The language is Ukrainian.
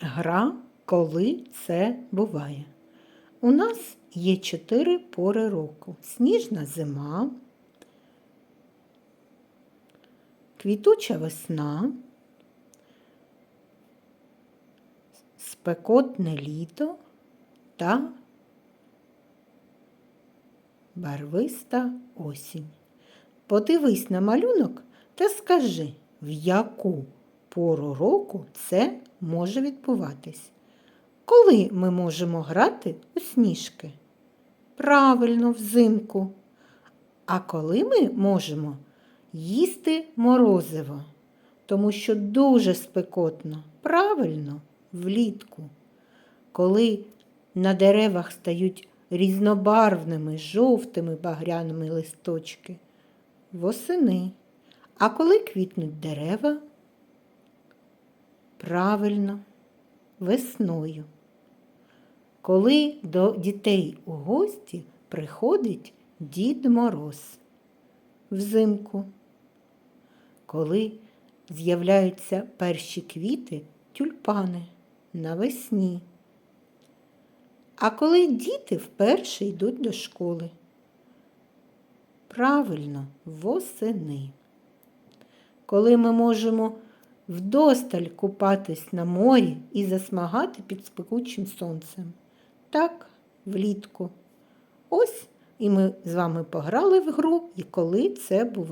Гра, коли це буває. У нас є чотири пори року: сніжна зима, квітуча весна, спекотне літо та барвиста осінь. Подивись на малюнок та скажи, в яку пору року це може відбуватись. Коли ми можемо грати у сніжки? Правильно, взимку. А коли ми можемо їсти морозиво, тому що дуже спекотно, правильно, влітку. Коли на деревах стають різнобарвними, жовтими багряними листочки, восени. А коли квітнуть дерева? Правильно, весною. Коли до дітей у гості приходить Дід Мороз взимку. Коли з'являються перші квіти тюльпани навесні. А коли діти вперше йдуть до школи? Правильно, восени. Коли ми можемо вдосталь купатись на морі і засмагати під спекучим сонцем. Так, влітку. Ось і ми з вами пограли в гру, і коли це буває.